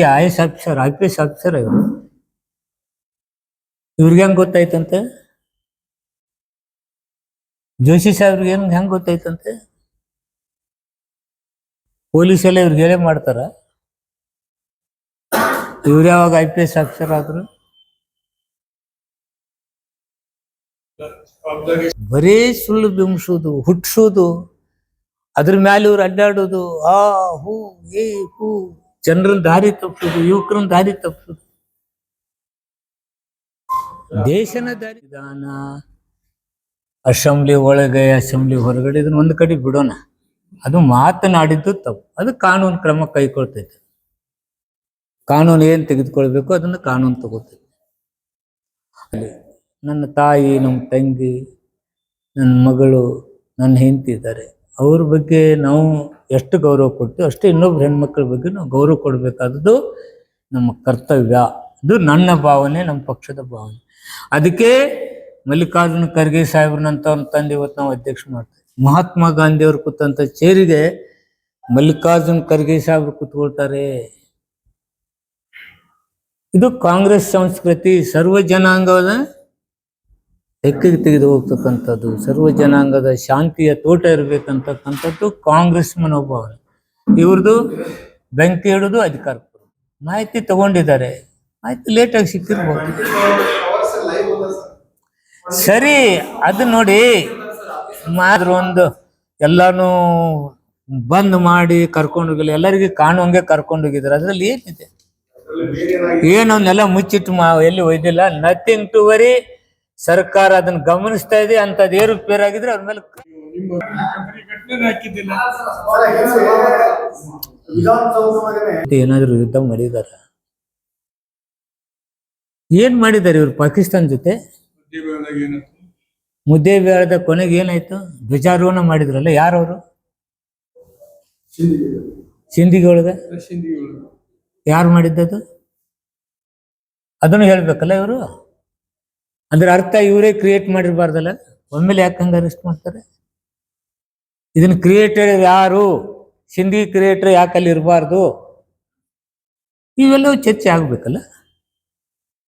I S officer, I P S officer ಇವರು. ಇವ್ರಿಗೆ ಹೆಂಗ್ ಗೊತ್ತಾಯ್ತಂತೆ? ಜೋಶಿ ಸಾಹೇಬ್ರಿಗೆ ಏನ್ ಹೆಂಗ್ ಗೊತ್ತಾಯ್ತಂತೆ? ಪೊಲೀಸ್ ಎಲ್ಲ ಇವ್ರಿಗೆ ಹೇಳೇ ಮಾಡ್ತಾರ. ಇವ್ರು ಯಾವಾಗ ಐ ಪಿ ಎಸ್ ಆಫೀಸರ್ ಆದ್ರು? ಬರೀ ಸುಳ್ಳು ಬಿಂಬಿಸೋದು ಹುಟ್ಟಿಸೋದು ಅದ್ರ ಮ್ಯಾಲೆ ಇವ್ರು ಅಡ್ಡಾಡೋದು, ಆ, ಹೂ, ಏ, ಹೂ ಜನರನ್ನ ದಾರಿ ತಪ್ಪಿಸೋದು, ಯುವಕರನ್ನ ದಾರಿ ತಪ್ಪಿಸೋದು. ದೇಶನ ದಾರಿ ವಿಧಾನ. ಅಸೆಂಬ್ಲಿ ಒಳಗೆ, ಅಸೆಂಬ್ಲಿ ಹೊರಗಡೆ ಇದನ್ನ ಒಂದು ಕಡೆ ಬಿಡೋಣ. ಅದು ಮಾತನಾಡಿದ್ದು ತಪ್ಪು. ಅದು ಕಾನೂನು ಕ್ರಮ ಕೈಕೊಳ್ತೈತೆ ಕಾನೂನು ಏನು ತೆಗೆದುಕೊಳ್ಬೇಕು ಅದನ್ನ ಕಾನೂನು ತಗೋತೈತೆ. ನನ್ನ ತಾಯಿ, ನಮ್ಮ ತಂಗಿ, ನನ್ನ ಮಗಳು, ನನ್ನ ಹೆಂಡತಿ ಇದ್ದಾರೆ. ಅವ್ರ ಬಗ್ಗೆ ನಾವು ಎಷ್ಟು ಗೌರವ ಕೊಡ್ತೀವಿ ಅಷ್ಟೇ ಇನ್ನೊಬ್ರು ಹೆಣ್ಮಕ್ಳ ಬಗ್ಗೆ ನಾವು ಗೌರವ ಕೊಡಬೇಕಾದದ್ದು ನಮ್ಮ ಕರ್ತವ್ಯ. ಇದು ನನ್ನ ಭಾವನೆ, ನಮ್ಮ ಪಕ್ಷದ ಭಾವನೆ. ಅದಕ್ಕೆ ಮಲ್ಲಿಕಾರ್ಜುನ ಖರ್ಗೆ ಸಾಹೇಬ್ರನ್ನಂತವ್ರನ್ನ ತಂದು ಇವತ್ತು ನಾವು ಅಧ್ಯಕ್ಷ ಮಾಡ್ತೀವಿ. ಮಹಾತ್ಮ ಗಾಂಧಿ ಕೂತಂಥ ಚೇರಿಗೆ ಮಲ್ಲಿಕಾರ್ಜುನ್ ಖರ್ಗೆ ಸಾಹೇಬ್ರು ಕೂತ್ಕೊಳ್ತಾರೆ. ಇದು ಕಾಂಗ್ರೆಸ್ ಸಂಸ್ಕೃತಿ ಸರ್ವ ಜನಾಂಗದ ತೆಕ್ಕಿಗೆ ತೆಗೆದು ಹೋಗ್ತಕ್ಕಂಥದ್ದು, ಸರ್ವ ಜನಾಂಗದ ಶಾಂತಿಯ ತೋಟ ಇರಬೇಕಂತಕ್ಕಂಥದ್ದು ಕಾಂಗ್ರೆಸ್ ಮನೋಭಾವ ಇವ್ರದ್ದು ಬೆಂಕಿ ಹಿಡಿದು ಅಧಿಕಾರ ಮಾಹಿತಿ ತಗೊಂಡಿದ್ದಾರೆ. ಮಾಹಿತಿ ಲೇಟಾಗಿ ಸಿಕ್ಕಿರ್ಬೋದು. ಸರಿ, ಅದು ನೋಡಿ ಮಾತ್ರ ಒಂದು ಎಲ್ಲಾನು ಬಂದ್ ಮಾಡಿ ಕರ್ಕೊಂಡು ಹೋಗಿಲ್ಲ ಎಲ್ಲರಿಗೆ ಕಾಣುವಂಗೆ ಕರ್ಕೊಂಡು ಹೋಗಿದ್ರು ಅದ್ರಲ್ಲಿ ಏನಿದೆ? ಏನವನ್ನೆಲ್ಲ ಮುಚ್ಚಿಟ್ಟು ಮಾ ಎಲ್ಲಿ ಒಯ್ದಿಲ್ಲ? ನಥಿಂಗ್ ಟು ವರಿ ಸರ್ಕಾರ ಅದನ್ನ ಗಮನಿಸ್ತಾ ಇದೆ ಅಂತದ್ ಏರುಪೇರಾಗಿದ್ರೆ ಅವ್ರ ಮೇಲೆ ಏನಾದ್ರು ಯುದ್ಧ ಮಾಡಿದಾರ? ಏನ್ ಮಾಡಿದ್ದಾರೆ ಇವ್ರು ಪಾಕಿಸ್ತಾನ ಜೊತೆ? ಮುದ್ದೆ ಬೇಳದ ಕೊನೆಗೆ ಏನಾಯ್ತು? ಧ್ವಜಾರೋಹಣ ಮಾಡಿದ್ರಲ್ಲ ಯಾರವರು? ಸಿಂಧಿಗೆ ಒಳಗೆ ಯಾರು ಮಾಡಿದ್ದದು? ಅದನ್ನು ಹೇಳ್ಬೇಕಲ್ಲ ಇವರು? ಅಂದ್ರೆ ಅರ್ಥ ಇವರೇ ಕ್ರಿಯೇಟ್ ಮಾಡಿರ್ಬಾರ್ದಲ್ಲ? ಒಮ್ಮೆಲೆ ಯಾಕೆ ಹಂಗ ಅರೆಸ್ಟ್ ಮಾಡ್ತಾರೆ? ಇದನ್ನ ಕ್ರಿಯೇಟರ್ ಯಾರು? ಸಿಂಧಿ ಕ್ರಿಯೇಟರ್ ಯಾಕಲ್ಲಿ ಇರಬಾರ್ದು? ಇವೆಲ್ಲವೂ ಚರ್ಚೆ ಆಗ್ಬೇಕಲ್ಲ?